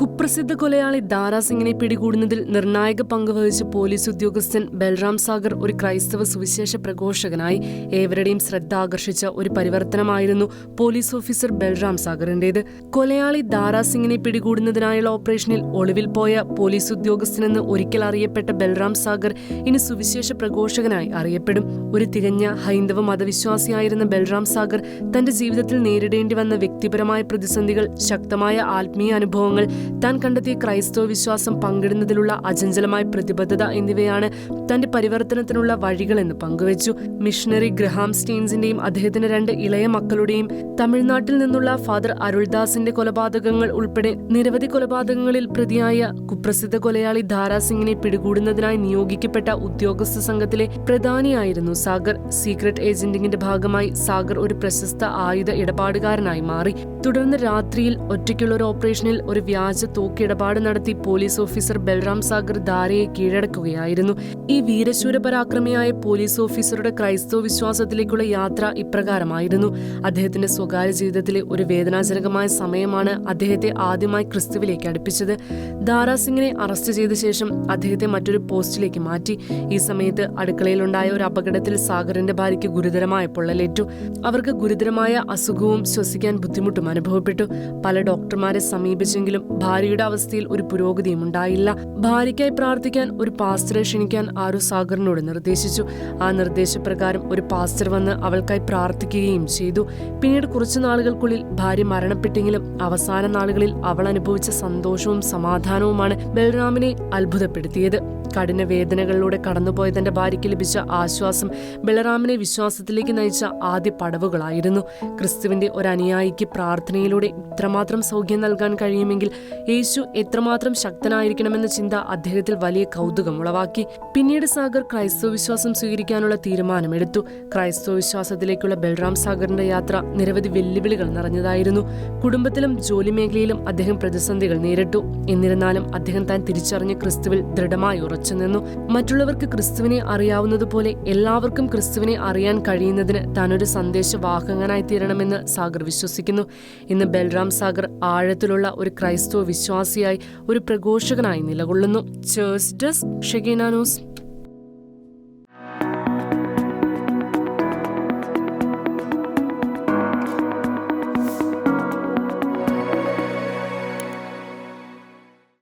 കുപ്രസിദ്ധ കൊലയാളി ദാരാ സിംഗിനെ പിടികൂടുന്നതിൽ നിർണായക പങ്ക് വഹിച്ച പോലീസ് ഉദ്യോഗസ്ഥൻ ബൽറാം സാഗർ ഒരു ക്രൈസ്തവ സുവിശേഷ പ്രഘോഷകനായി ഏവരുടെയും ശ്രദ്ധ ആകർഷിച്ച ഒരു പരിവർത്തനമായിരുന്നു പോലീസ് ഓഫീസർ ബൽറാം സാഗറിന്റേത്. കൊലയാളി ദാരാ സിംഗിനെ പിടികൂടുന്നതിനായുള്ള ഓപ്പറേഷനിൽ ഒളിവിൽ പോയ പോലീസ് ഉദ്യോഗസ്ഥനെന്ന് ഒരിക്കൽ അറിയപ്പെട്ട ബൽറാം സാഗർ ഇനി സുവിശേഷ പ്രഘോഷകനായി അറിയപ്പെടും. ഒരു തികഞ്ഞ ഹൈന്ദവ മതവിശ്വാസിയായിരുന്ന ബൽറാം സാഗർ തന്റെ ജീവിതത്തിൽ നേരിടേണ്ടി വന്ന വ്യക്തിപരമായ പ്രതിസന്ധികൾ ശക്തമായ ആത്മീയ അനുഭവങ്ങൾ താൻ കണ്ടെത്തിയ ക്രൈസ്തവ വിശ്വാസം പങ്കിടുന്നതിലുള്ള അചഞ്ചലമായ പ്രതിബദ്ധത എന്നിവയാണ് തന്റെ പരിവർത്തനത്തിനുള്ള വഴികളെന്ന് പങ്കുവച്ചു. മിഷണറി ഗ്രഹാം സ്റ്റീൻസിന്റെയും അദ്ദേഹത്തിന്റെ രണ്ട് ഇളയ മക്കളുടെയും തമിഴ്നാട്ടിൽ നിന്നുള്ള ഫാദർ അരുൾദാസിന്റെ കൊലപാതകങ്ങൾ ഉൾപ്പെടെ നിരവധി കൊലപാതകങ്ങളിൽ പ്രതിയായ കുപ്രസിദ്ധ കൊലയാളി ധാരാസിംഗിനെ പിടികൂടുന്നതിനായി നിയോഗിക്കപ്പെട്ട ഉദ്യോഗസ്ഥ സംഘത്തിലെ പ്രധാനിയായിരുന്നു സാഗർ. സീക്രട്ട് ഏജന്റിംഗിന്റെ ഭാഗമായി സാഗർ ഒരു പ്രശസ്ത ആയുധ ഇടപാടുകാരനായി മാറി. തുടർന്ന് രാത്രിയിൽ ഒറ്റയ്ക്കുള്ള ഒരു ഓപ്പറേഷനിൽ ഒരു വ്യാജ തോക്കിടപാട് നടത്തി പോലീസ് ഓഫീസർ ബൽറാം സാഗർ ധാരയെ കീഴടക്കുകയായിരുന്നു. ഈ വീരശൂര പരാക്രമിയായ പോലീസ് ഓഫീസറുടെ ക്രൈസ്തവ വിശ്വാസത്തിലേക്കുള്ള യാത്ര ഇപ്രകാരമായിരുന്നു. അദ്ദേഹത്തിന്റെ സ്വകാര്യ ജീവിതത്തിലെ ഒരു വേദനാജനകമായ സമയമാണ് അദ്ദേഹത്തെ ആദ്യമായി ക്രിസ്തുവിലേക്ക് അടുപ്പിച്ചത്. ദാരാസിംഗിനെ അറസ്റ്റ് ചെയ്ത ശേഷം അദ്ദേഹത്തെ മറ്റൊരു പോസ്റ്റിലേക്ക് മാറ്റി. ഈ സമയത്ത് അടുക്കളയിലുണ്ടായ ഒരു അപകടത്തിൽ സാഗറിന്റെ ഭാര്യയ്ക്ക് ഗുരുതരമായ പൊള്ളലേറ്റു. അവർക്ക് ഗുരുതരമായ അസുഖവും ശ്വസിക്കാൻ ബുദ്ധിമുട്ടും അനുഭവപ്പെട്ടു. പല ഡോക്ടർമാരെ സമീപിച്ചെങ്കിലും ഭാര്യയുടെ അവസ്ഥയിൽ ഒരു പുരോഗതിയും ഉണ്ടായില്ല. ഭാര്യയ്ക്കായി പ്രാർത്ഥിക്കാൻ ഒരു പാസ്റ്ററെ ക്ഷണിക്കാൻ ആരു സാഗറിനോട് നിർദ്ദേശിച്ചു. ആ നിർദ്ദേശപ്രകാരം ഒരു പാസ്റ്റർ വന്ന് അവൾക്കായി പ്രാർത്ഥിക്കുകയും ചെയ്തു. പിന്നീട് കുറച്ചു നാളുകൾക്കുള്ളിൽ ഭാര്യ മരണപ്പെട്ടെങ്കിലും അവസാന നാളുകളിൽ അവൾ അനുഭവിച്ച സന്തോഷവും സമാധാനവുമാണ് ബൽറാമിനെ അത്ഭുതപ്പെടുത്തിയത്. കഠിന വേദനകളിലൂടെ കടന്നുപോയ തന്റെ ഭാര്യയ്ക്ക് ലഭിച്ച ആശ്വാസം ബലറാമിനെ വിശ്വാസത്തിലേക്ക് നയിച്ച ആദ്യ പടവുകളായിരുന്നു. ക്രിസ്തുവിന്റെ ഒരു അനുയായിക്ക് പ്രാർത്ഥനയിലൂടെ ഇത്രമാത്രം സൗഖ്യം നൽകാൻ കഴിയുമെങ്കിൽ യേശു എത്രമാത്രം ശക്തനായിരിക്കണമെന്ന ചിന്ത അദ്ദേഹത്തിൽ വലിയ കൗതുകം ഉളവാക്കി. പിന്നീട് സാഗർ ക്രൈസ്തവ വിശ്വാസം സ്വീകരിക്കാനുള്ള തീരുമാനമെടുത്തു. ക്രൈസ്തവ വിശ്വാസത്തിലേക്കുള്ള ബൽറാം സാഗറിന്റെ യാത്ര നിരവധി വെല്ലുവിളികൾ നിറഞ്ഞതായിരുന്നു. കുടുംബത്തിലും ജോലി മേഖലയിലും അദ്ദേഹം പ്രതിസന്ധികൾ നേരിട്ടു. എന്നിരുന്നാലും അദ്ദേഹം താൻ തിരിച്ചറിഞ്ഞ ക്രിസ്തുവിൽ ദൃഢമായി ഉറച്ചുനിന്നു മറ്റുള്ളവർക്ക് ക്രിസ്തുവിനെ അറിയാവുന്നതുപോലെ എല്ലാവർക്കും ക്രിസ്തുവിനെ അറിയാൻ കഴിയുന്നതിന് താനൊരു സന്ദേശവാഹകനായി തീരണമെന്ന് സാഗർ വിശ്വസിക്കുന്നു. ഇന്ന് ബൽറാം സാഗർ ആഴത്തിലുള്ള ഒരു ക്രൈസ്തവ വിശ്വാസിയായി ഒരു പ്രഘോഷകനായി നിലകൊള്ളുന്നു. Chairs desk ഷെഗീന news